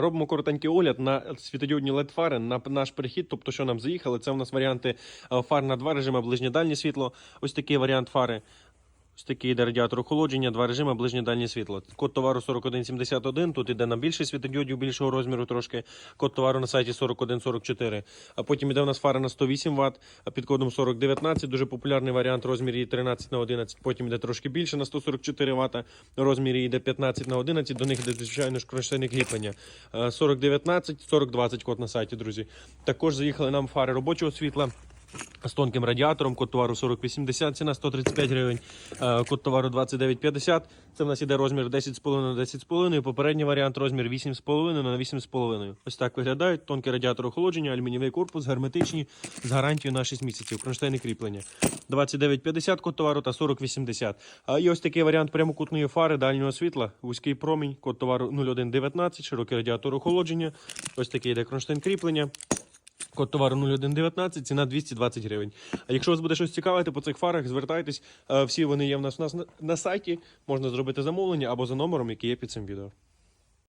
Робимо коротенький огляд на світодіодні led фари на наш перехід. Тобто, що нам заїхали, це у нас варіанти е, фар на два режими ближнє дальнє світло. Ось такий варіант фари. Ось йде радіатор охолодження, два режими ближнє дальнє світло. Код товару 4171. Тут іде на більший світодіодів більшого розміру трошки. Код товару на сайті 4144. А потім іде у нас фара на 108 Вт під кодом 4019. Дуже популярний варіант розмірі 13 на 11. Потім іде трошки більше на 144 Вт. Розмірі йде 15 на 11. До них йде звичайно ж кронштейни кріплення. Е, 4019, 4020 код на сайті, друзі. Також заїхали нам фари робочого світла. З тонким радіатором, код товару 4080, ціна 135 гривень, е, код товару 2950. Це в нас іде розмір 10,5 на 10,5. Попередній варіант розмір 8,5 на 8,5. Ось так виглядають. Тонкий радіатор охолодження, алюмінієвий корпус, герметичні з гарантією на 6 місяців. Кронштейни кріплення. 2950 код товару та 4080. А і ось такий варіант прямокутної фари дальнього світла, вузький промінь, код товару 0119, широкий радіатор охолодження. Ось такий йде кронштейн кріплення. Код товару 0119, ціна 220 гривень. А якщо вас буде щось цікавити по цих фарах, звертайтесь. Е, Всі вони є в нас на сайті. Можна зробити замовлення або за номером, який є під цим відео.